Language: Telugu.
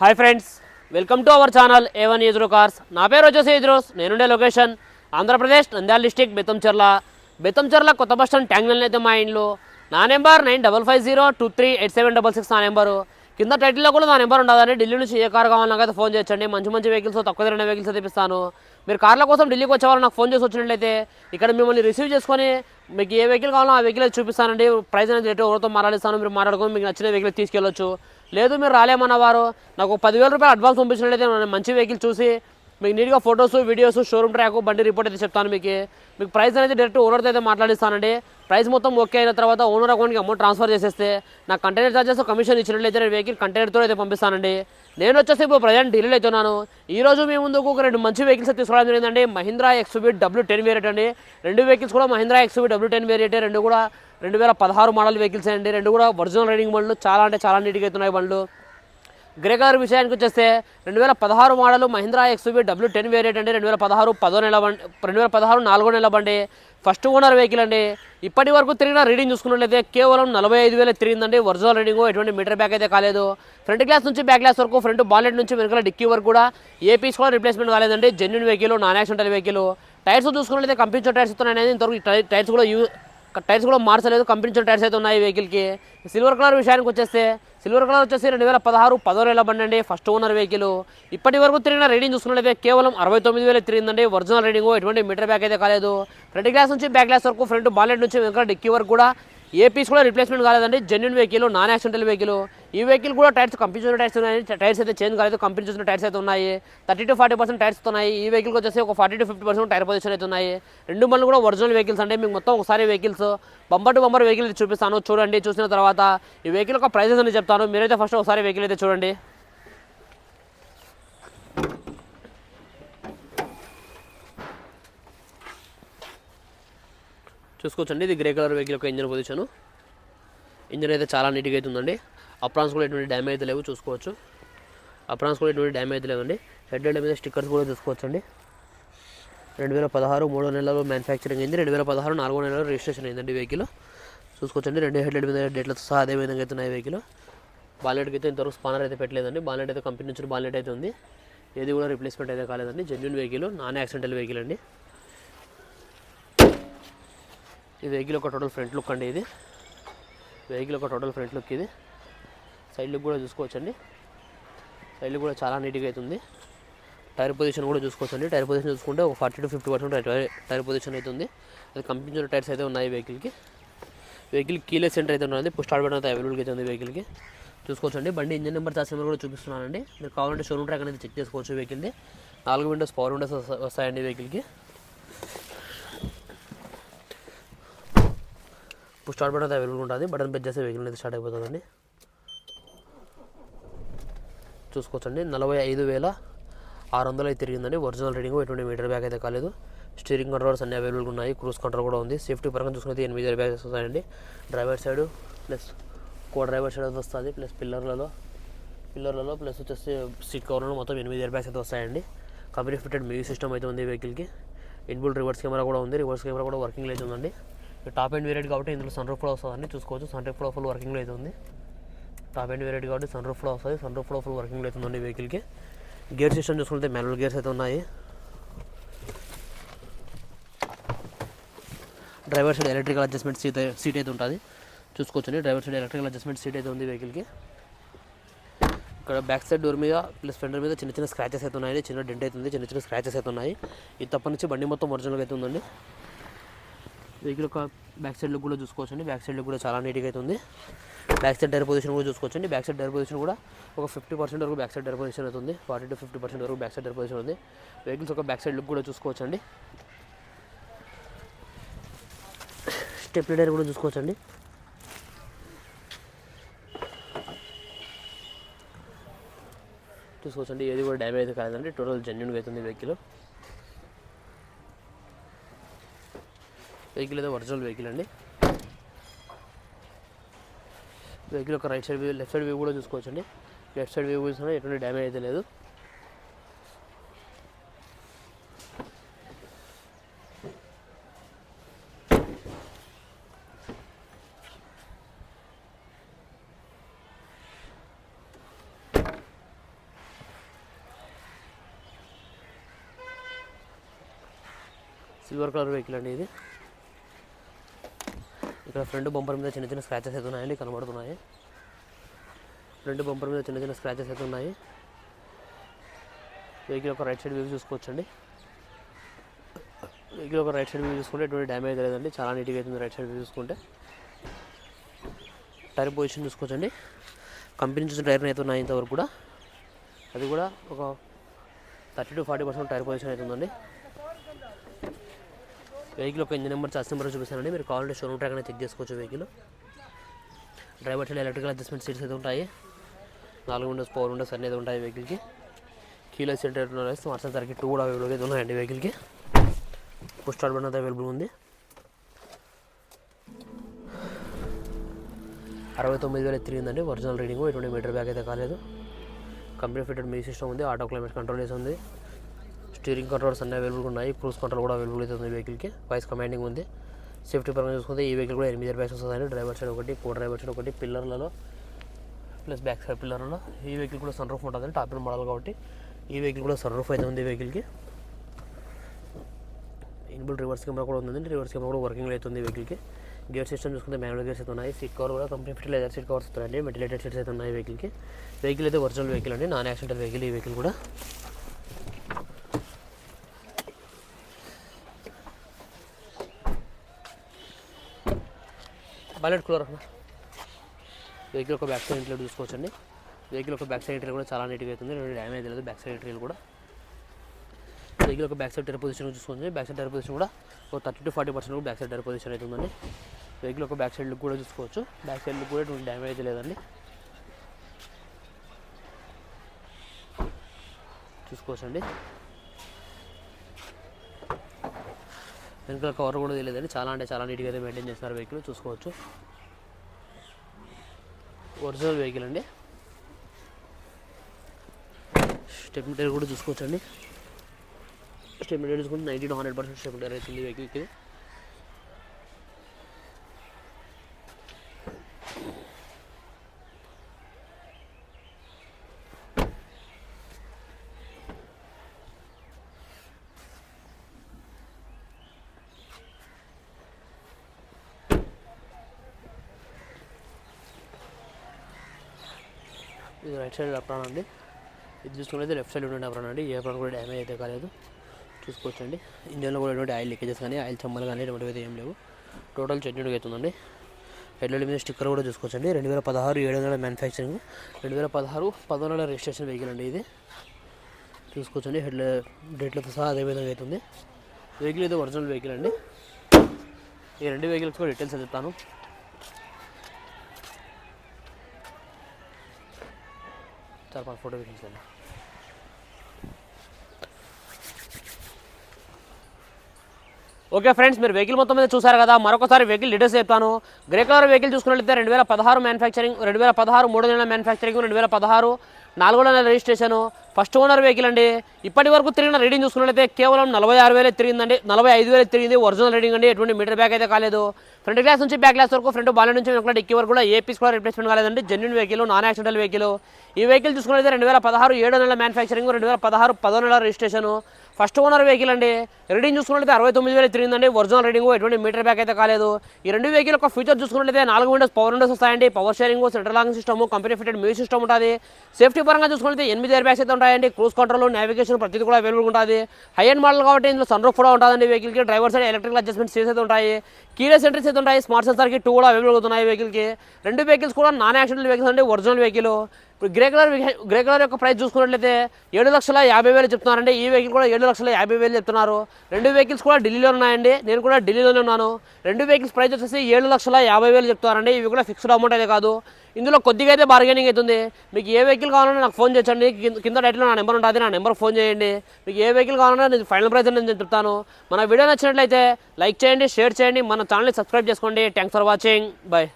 Hi friends welcome to our channel A one ఈజ్రో cars నా పేరు వచ్చేసి ఈజ్రోస్ నేనుండే లొకేషన్. ఆంధ్రప్రదేశ్ నంద్యాల డిస్టిక్ బెత్తంచెర్ల. బెత్తంచెర్ల కొత్త బస్ స్టాండ్ ట్యాంక్ అయితే మా ఇంట్లో నా number nine double five zero two three eight seven double six నా నెంబరు. కింద టైటిల్లో కూడా నా నెంబర్ ఉండదని ఢిల్లీ నుంచి ఏ కార్ కావాలన్నా అయితే ఫోన్ చేయొచ్చండి మంచి మంచి వెహికల్స్ తక్కువ ధర వెహికల్స్ తెప్పిస్తాను మీరు కార్ల కోసం ఢిల్లీకి వచ్చేవాళ్ళు నాకు ఫోన్ చేసి వచ్చినట్లయితే ఇక్కడ మిమ్మల్ని రిసీవ్ చేసుకొని మీకు ఏ వెహికల్ కావాలో ఆ వెహికల్ చూపిస్తానండి. ప్రైస్ అనేది రేటు ఎవరితో మాట్లాడిస్తాను మీరు మాట్లాడుకొని మీకు నచ్చిన వెహికల్ తీసుకెళ్ళొచ్చు. లేదు మీరు రాలేమన్న వారు నాకు పదివేల రూపాయలు అడ్వాన్స్ పంపించినట్లయితే మంచి వెహికల్ చూసి మీకు నీట్గా ఫొటోస్ వీడియోస్ షోరూమ్ ట్రాక్ బండి రిపోర్ట్ అయితే చెప్తాను మీకు. మీకు ప్రైస్ అనేది డైరెక్ట్ ఓనర్తో అయితే మాట్లాడిస్తానండి. ప్రైస్ మొత్తం ఓకే అయిన తర్వాత ఓనర్ అకౌంట్కి అమౌంట్ ట్రాన్స్ఫర్ చేసేస్తే నా కంటైనర్ చార్జెస్ కమిషన్ ఇచ్చినట్లయితే నేను వెహికల్ కంటైనర్తో అయితే పంపిస్తానండి. నేను వచ్చేసి ఇప్పుడు ప్రజెంట్ ఢిల్లీలో అయితే ఉన్నాను ఈ రోజు మీ ముందుకు ఒక రెండు మంచి వెహికల్స్ తీసుకోవడం జరిగిందండి. Mahindra XUV W ten variant అండి. రెండు వెహికల్స్ కూడా Mahindra XUV W ten variant రెండు కూడా రెండు వేల పదహారు మోడల్ వెహికల్స్ అండి. రెండు కూడా ఒరిజినల్ రైడింగ్ బండ్లు చాలా అంటే చాలా నీట్గా అవుతున్నాయి బండ్లు. గ్రేగార్ విషయానికి వచ్చేస్తే రెండు వేల పదహారు model Mahindra XUV W ten variant అండి రెండు వేల పదహారు పదో నెల బండి రెండు వేల పదహారు నాలుగో నెల బండి ఫస్ట్ ఓనర్ వెహికల్ అండి. ఇప్పటి వరకు తిరిగిన రీడింగ్ చూసుకున్నట్లయితే కేవలం నలభై ఐదు వేలు తిరిగిందండి. ఒరిజినల్ రీడింగ్ ఎటువంటి మీటర్ బ్యాక్ అయితే కాలేదు. ఫ్రంట్ గ్లాస్ నుంచి బ్యాక్ గ్లాస్ వరకు ఫ్రంట్ బాలెట్ నుంచి వెనకాల డిక్కీ వరకు కూడా ఏ పీస్ కూడా రిప్లేస్మెంట్ కాలేదండి. Genuine vehicle non accidental vehicle tyres చూసుకున్నట్లయితే కంపెనీ టైర్స్ ఉన్నాయి ఇంతవరకు టైర్స్ కూడా యూ టైర్స్ కూడా మార్చలేదు. కంపెనీ టైర్స్ అయితే ఉన్నాయి వెహికల్కి సిల్వర్ కలర్ విషయానికి వచ్చేస్తే సిల్వర్ కలర్ వచ్చేసి రెండు వేల పదహారు పదో నెల బండి అండి ఫస్ట్ ఓనర్ వెహికల్ ఇప్పటి వరకు తిరిగిన రీడింగ్ చూసుకున్నట్లయితే కేవలం అరవై తొమ్మిది వేలు తిరిగిందండి. ఒరిజినల్ రీడింగ్ ఎటువంటి మీటర్ బ్యాక్ అయితే కాలేదు. ఫ్రంట్ గ్లాస్ నుంచి బ్యాక్ గ్లాస్ వరకు ఫ్రంట్ బాలెట్ నుంచి వెనక డిక్కీ వరకు కూడా ఏ పీస్ కూడా రిప్లేస్మెంట్ కాలేదండి. Genuine vehicle non accidental vehicle ఈ వెహికల్ కూడా టైర్స్ కంపెనీ చూసిన టైర్స్ ఉన్నాయి. టైర్స్ అయితే చేంజ్ కాలేదు. కంపెనీ చూసిన టైర్స్ అయితే ఉన్నాయి. Thirty to forty percent tyres ఉన్నాయి ఈ వెహికల్ వచ్చేసి ఒక forty to fifty percent tyre position అయితే ఉన్నాయి. రెండు మళ్ళీ కూడా ఒరిజినల్ వెహికల్స్ అంటే మీకు మొత్తం ఒకసారి vehicles bumper to bumper vehicle చూపిస్తాను. చూడండి చూసిన తర్వాత ఈ వెహికల్ యొక్క ప్రైజెస్ అని చెప్తాను. మీరైతే ఫస్ట్ ఒకసారి వెహికల్ అయితే చూడండి. చూసుకోవచ్చండి. ఇది గ్రే కలర్ వెహికల్ యొక్క ఇంజన్ పొజిషను ఇంజన్ అయితే చాలా నీట్గా అయితే ఉందండి. అప్రాన్స్ కూడా ఎటువంటి డ్యామేజ్ అయితే లేవు చూసుకోవచ్చు. అప్రాన్స్ కూడా ఎటువంటి డ్యామేజ్ లేవండి. హెడ్ లైట్ మీద స్టిక్కర్స్ కూడా చూసుకోవచ్చండి. రెండు వేల పదహారు మూడో నెలలో మ్యానుఫ్యాక్చరింగ్ అయింది. రెండు వేల పదహారు నాలుగో నెలలో రిజిస్ట్రేషన్ అయిందండి వెహికల్ చూసుకోవచ్చండి. రెండు హెడ్ లైట్ మీద డేట్లతో సహా అదే విధంగా అయితే ఉన్నాయి వెహికల్ బాలెట్కి అయితే ఇంతవరకు స్పానర్ అయితే పెట్టలేదండి. బాలెట్ అయితే కంపెనీ నుంచి బాలెట్ అయితే ఉంది. ఏది కూడా రిప్లేస్మెంట్ అయితే కాలేదండి. Genuine vehicle non accidental vehicle అండి. ఈ వెహికల్ ఒక టోటల్ ఫ్రంట్ లుక్ అండి ఇది. వెహికల్ ఒక టోటల్ ఫ్రంట్ లుక్ ఇది. సైడ్ లుక్ కూడా చూసుకోవచ్చండి. సైడ్ లుక్ కూడా చాలా నీట్గా అవుతుంది టైర్ పొజిషన్ కూడా చూసుకోవచ్చండి. టైర్ పొజిషన్ చూసుకుంటే ఒక forty to fifty percent tyre position అయితే అది కంపెనీ టైర్స్ అయితే ఉన్నాయి వెహికల్కి వెహికల్ కీలెస్ సెంటర్ అయితే ఉన్నది. పుష్ స్టార్ట్ బటన్ అయితే అవైలబుల్గా అవుతుంది వెహికల్కి చూసుకోవచ్చండి. బండి ఇంజన్ నెంబర్ చార్జ్ నెంబర్ కూడా చూపిస్తున్నానండి. మీరు కావాలంటే షోరూమ్ ట్రాక్ అనేది చెక్ చేసుకోవచ్చు వెహికల్ది నాలుగు విండోస్ పవర్ విండోస్ వస్తాయండి వెహికల్కి పుష్ స్టార్ట్ బటన్ అయితే అవైలబుల్ ఉంటుంది. బటన్ ప్రెస్ చేస్తే వెహికల్ అయితే స్టార్ట్ అయిపోతుందండి. చూసుకోవచ్చండి. నలభై ఐదు వేల ఆరు వందలు అయితే తిరిగిందండి. ఒరిజినల్ రీడింగ్ ఎటువంటి మీటర్ బ్యాగ్ అయితే కాలేదు. స్టీరింగ్ కంట్రోల్స్ అన్ని అవైలబుల్గా ఉన్నాయి. క్రూజ్ కంట్రోల్ కూడా ఉంది. సేఫ్టీ పరంగా చూసుకుంటే ఎనిమిది వేల బ్యాగ్స్ వస్తాయండి. Driver side plus co driver side అయితే వస్తుంది. ప్లస్ పిల్లర్లలో పిల్లర్లలో ప్లస్ వచ్చేసి సీట్ కవర్లో మొత్తం ఎనిమిది ఇయర్ బ్యాగ్స్ అయితే వస్తాయండి. కంపెనీ ఫిటెడ్ మ్యూజిక్ సిస్టమ్ అయితే ఉంది వెహికల్కి. ఇన్బుల్ రివర్స్ కెమెరా కూడా ఉంది. రివర్స్ కెమెరా కూడా వర్కింగ్ అయితే ఉందండి. టాప్ అండ్ వేరియట్ కాబట్టి ఇందులో సన్ రూఫ్ కూడా వస్తుందని చూసుకోవచ్చు. సన్ రూఫ్ కూడా ఫుల్ వర్కింగ్లో అయితే ఉంది. టాప్ అండ్ వేరియట్ కాబట్టి సన్ రూఫ్ కూడా వస్తుంది. సన్ రూఫ్ కూడా ఫుల్ వర్కింగ్లో అయితే ఉందండి వెహికల్కి గేర్ సిస్టమ్ చూసుకుంటే మాన్యువల్ గేర్స్ అయితే ఉన్నాయి. Driver side electrical adjustment seat seat అయితే ఉంటుంది. చూసుకోవచ్చండి. Driver side electrical adjustment seat అయితే ఉంది వెహికల్కి ఇక్కడ బ్యాక్ సైడ్ డోర్ మీద ప్లస్ ఫెండర్ మీద చిన్న చిన్న స్క్రాచెస్ అయితే ఉన్నాయి. చిన్న డెంట్ అయితే ఉంది. చిన్న చిన్న స్క్రాచెస్ అయితే ఉన్నాయి. ఇది తప్ప నుంచి బండి మొత్తం ఒరిజినల్గా అయితే ఉందండి. వెహికల్ యొక్క బ్యాక్ సైడ్ లుక్ కూడా చూసుకోవచ్చండి. బ్యాక్ సైడ్ కూడా చాలా నీట్గా అయితే ఉంది. బ్యాక్ సైడ్ టైర్ పొజిషన్ కూడా చూసుకోవచ్చండి. బ్యాక్ సైడ్ టైర్ పొజిషన్ కూడా ఒక ఫిఫ్టీ పర్సెంట్ వరకు బ్యాక్ సైడ్ టైర్ పొజిషన్ అవుతుంది ఫార్టీ టు ఫిఫ్టీ పర్సెంట్ వరకు బ్యాక్ సైడ్ టైర్ పొజిషన్ ఉంది. వెహికల్స్ ఒక బ్యాక్ సైడ్ లుక్ కూడా చూసుకోవచ్చండి. స్టెప్ టైర్ కూడా చూసుకోవచ్చండి. చూసుకోవచ్చండి. ఏది కూడా డ్యామేజ్ అయితే టోటల్ జెన్యున్గా అవుతుంది వెహికల్ వెహికల్ అయితే ఒరిజినల్ వెహికల్ అండి. వెహికల్ ఒక right side view left side view కూడా చూసుకోవచ్చండి. లెఫ్ట్ సైడ్ వ్యూ చూసినా ఎటువంటి డ్యామేజ్ అయితే లేదు. సిల్వర్ కలర్ వెహికల్ అండి ఇది. ఇక్కడ ఫ్రంట్ బంపర్ మీద చిన్న చిన్న స్క్రాచెస్ అయితే ఉన్నాయండి కనబడుతున్నాయి. ఫ్రంట్ బంపర్ మీద చిన్న చిన్న స్క్రాచెస్ అయితే ఉన్నాయి. వెహికల్ ఒక రైట్ సైడ్ వ్యూ చూసుకోవచ్చండి. వెహికల్ ఒక రైట్ సైడ్ వ్యూ చూసుకుంటే ఎటువంటి డ్యామేజ్ లేదండి చాలా నీట్గా అవుతుంది రైట్ సైడ్ వ్యూ చూసుకుంటే. టైర్ పొజిషన్ చూసుకోవచ్చండి. కంపెనీ చూసిన టైర్ అయితే ఉన్నాయి ఇంతవరకు కూడా. అది కూడా ఒక thirty to forty percent tyre position అవుతుందండి వెహికల్ ఒక ఇంజిన్ నెంబర్ చార్జ్ నెంబర్ చూపిస్తానండి. మీరు కావాలంటే షోరూమ్ ట్రాక్ అనేది చెక్ చేసుకోవచ్చు vehicle. Driver side electrical adjustment seats అయితే ఉంటాయి. నాలుగు విండోస్ పవర్ విండోస్ అన్నీ ఉంటాయి వెహికల్కి. కీలో సెంటర్ స్మార్ట్ సరికి టూ కూడా అవైలబుల్ అయితే ఉన్నాయండి వెహికల్కి. పుష్ స్టార్ట్ బటన్ అయితే అవైలబుల్ ఉంది. అరవై తొమ్మిది వేలు తిరిగిందండి ఒరిజినల్ రీడింగ్ ఎటువంటి మీటర్ బ్యాగ్ అయితే కాలేదు. కంపెనీ ఫిటెడ్ మీ సిస్టమ్ ఉంది. ఆటో క్లైమేట్ కంట్రోల్ చేసి ఉంది. స్టీరింగ్ కంట్రోల్స్ అన్నీ అవైలబుల్ ఉన్నాయి. క్రూజ్ కంట్రోల్ కూడా అవైలబుల్ అవుతుంది వెహికల్కి వాయిస్ కమాండింగ్ ఉంది. సేఫ్టీ పరంగా చూసుకుంటే ఈ వెహికల్ కూడా ఎనిమిది బ్యాగ్స్ వస్తుందండి డ్రైవర్ సైడ్ ఒకటి కో డ్రైవర్ సైడ్ ఒకటి పిల్లర్లలో ప్లస్ బ్యాక్ సైడ్ పిల్లర్లలో ఈ వెహికల్ కూడా సన్ రూఫ్ ఉంటుందండి టాప్ మోడల్ కాబట్టి ఈ వెహికల్ కూడా సన్ రూఫ్ అయితే ఉంది ఈ వెహికల్కి ఇన్బుల్ రివర్స్ కెమెరా కూడా ఉందండి. రివర్స్ కెమెరా కూడా వర్కింగ్ అవుతుంది వెహికల్కి గేర్ సిస్టమ్ చూసుకుంటే మ్యాన్యువల్ గేర్స్ అయితే ఉన్నాయి. సీట్ కవర్ కూడా company fit leather seat covers వస్తాయండి. మెటిలేటెడ్ సీట్స్ అయితే ఉన్నాయి వెహికల్కి వెహికల్ అయితే ఒరిజినల్ వెహికల్ అండి. నాన్ యాక్సిడెంటల్ వెహికల్ ఈ వెహికల్ కూడా. బలెట్ కూలర్ అన్న వెహికల్ ఒక బ్యాక్ సైడ్ ఇంట్లో చూసుకోవచ్చండి. వెహికల్ ఒక బ్యాక్ సైడ్ ఇంటర్ కూడా చాలా నీట్గా అవుతుంది రెండు డ్యామేజ్ లేదు బ్యాక్ సైడ్ ఇంటర్ కూడా. వెహికల్ ఒక బ్యాక్ సైడ్ టైర్ పొజిషన్ చూసుకోండి. బ్యాక్ సైడ్ టైర్ పొజిషన్ కూడా ఒక thirty to forty percent back side tyre position అవుతుందండి వెహికల్ ఒక బ్యాక్ సైడ్ లుక్ కూడా చూసుకోవచ్చు. బ్యాక్ సైడ్ లుక్ కూడా ఎటువంటి డ్యామేజ్ లేదండి. చూసుకోవచ్చండి. వెనకాల కవర్ కూడా తెలియదండి. చాలా అంటే చాలా నీట్గా అయితే మెయింటైన్ చేస్తున్నారు వెహికల్ చూసుకోవచ్చు. ఒరిజినల్ వెహికల్ అండి. స్టెప్ టైర్ కూడా చూసుకోవచ్చండి. స్టెప్ టైర్ చూసుకుంటే ninety to hundred percent step tyre అవుతుంది వెహికల్కి ఇది రైట్ సైడ్ అప్రాన్ అండి. ఇది చూసుకుంటే లెఫ్ట్ సైడ్ ఉండే అప్రాన్ అండి. ఏ అప్రాన్ కూడా డ్యామేజ్ అయితే కాలేదు. చూసుకోవచ్చండి. ఇంజన్లో కూడా ఎటువంటి ఆయిల్ లీకేజెస్ కానీ ఆయిల్ చమ్మలు కానీ ఎటువంటివి అయితే ఏం లేవు. టోటల్ చెడ్యూడ్గా అవుతుందండి. హెడ్లైట్ మీద స్టిక్కర్ కూడా చూసుకోవచ్చండి. రెండు వేల పదహారు ఏడు వందల మ్యానుఫ్యాక్చరింగ్ రెండు వేల పదహారు పదహారు రిజిస్ట్రేషన్ వెహికల్ అండి ఇది. చూసుకోవచ్చండి. హెడ్ డేట్లతో సహా అదే విధంగా అవుతుంది. వెహికల్ అయితే ఒరిజినల్ వెహికల్ అండి. ఈ రెండు వెహికల్స్ కూడా డీటెయిల్స్ చెప్తాను. సార్ మాకు ఫోటో చూపించండి ఓకే ఫ్రెండ్స్ మీరు వెహికల్ మొత్తం మీద చూసారు కదా మరొకసారి వెహికల్ డీటెయిల్స్ చెప్తాను. గ్రే కలర్ వెహికల్ చూసుకున్నట్లయితే రెండు వేల పదహారు మ్యానుఫ్యాక్చరింగ్ రెండు వేల పదహారు మూడు నెలల మ్యానుఫ్యాక్చరింగ్ రెండు వేల పదహారు నాలుగో నెల రిజిస్ట్రేషను ఫస్ట్ ఓనర్ వెహికల్ అండి. ఇప్పటి వరకు తిరిగిన రీడింగ్ చూసుకున్నట్లయితే కేవలం నలభై ఆరు వేలే తిరిగిందండి. నలభై ఐదు వేలే తిరిగింది. ఒరిజినల్ రీడింగ్ అండి. ఎటువంటి మీటర్ బ్యాక్ అయితే కాలేదు. ఫ్రంట్ గ్లాస్ నుంచి బ్యాక్ గ్లాస్ వరకు ఫ్రంట్ బాల్ నుంచి వెనకాల డిక్కీ వరకు కూడా ఏ పీస్ కూడా రిప్లేస్మెంట్ కాలేదండి. Genuine vehicle non accidental vehicle ఈ వెహికల్ చూసుకున్నట్లయితే రెండు వేల పదహారు ఏడో నెల మ్యానుఫ్యాక్చరింగ్ రెండు వేల పదహారు పదో నెల రిజిస్ట్రేషన్ ఫస్ట్ ఓనర్ వెహికల్ అండి. రీడింగ్ చూసుకున్నట్లయితే అరవై తొమ్మిది వేలు తిరిగిందండి. ఒరిజినల్ రీడింగ్ ఎటువంటి మీటర్ బ్యాక్ అయితే కాలేదు. ఈ రెండు వెహికల్ ఒక ఫీచర్ చూసుకున్నట్లయితే నాలుగు విండోస్ పవర్ విండోస్ వస్తాయండి. పవర్ షేరింగ్ central long system company fitted music system ఉంటుంది. సేఫ్టీ పరంగా చూసుకున్నట్లయితే ఎనిమిది ఎయిర్ బ్యాగ్స్ అయితే ఉంటాయండి. క్రూస్ కంట్రోల్ నావిగేషన్ ప్రతిదీ కూడా అవైలబుల్ ఉంటుంది. హై అండ్ మోడల్ కాబట్టి ఇందులో సన్ రూఫ్ కూడా ఉంటుందండి వెహికల్కి driver side electrical adjustment seats అయితే ఉంటాయి. కీలెస్ ఎంట్రీస్ అయితే ఉంటాయి. స్మార్ట్ సెన్సర్కి టూ కూడా అవైలబుల్ అవుతున్నాయి వెహికల్కి రెండు వెహికల్స్ కూడా నాన్ యాక్సిడెంటల్ వెహికల్స్ అండి. ఒరిజినల్ వెహికల్ ఇప్పుడు గ్రే కలర్ గ్రే కలర్ యొక్క ప్రైస్ చూసుకున్నట్లయితే ఏడు లక్షల యాభై వేలు చెప్తున్నారండి. ఈ వెహికల్ కూడా ఏడు లక్షల యాభై వేలు చెప్తున్నారు. రెండు వెహికల్స్ కూడా ఢిల్లీలో ఉన్నాయండి. నేను కూడా ఢిల్లీలోనే ఉన్నాను. రెండు వెహికల్స్ ప్రైస్ వచ్చేసి ఏడు లక్షల యాభై వేలు చెప్తున్నారండి. ఇవి కూడా ఫిక్స్డ్ అమౌంట్ అయితే కాదు. ఇందులో కొద్దిగా అయితే బార్గెనింగ్ అవుతుంది. మీకు ఏ వెహికల్ కావాలన్నా నాకు ఫోన్ చేయండి. కింద- డైట్లో నా నెంబర్ ఉంటుంది. నా నెంబర్ ఫోన్ చేయండి. మీకు ఏ వెహికల్ కావాలన్నా నేను ఫైనల్ ప్రైస్ నేను చెప్తాను. మన వీడియో నచ్చినట్లయితే లైక్ చేయండి షేర్ చేయండి. మన ఛానల్ని సబ్స్క్రైబ్ చేసుకోండి. Thanks for watching bye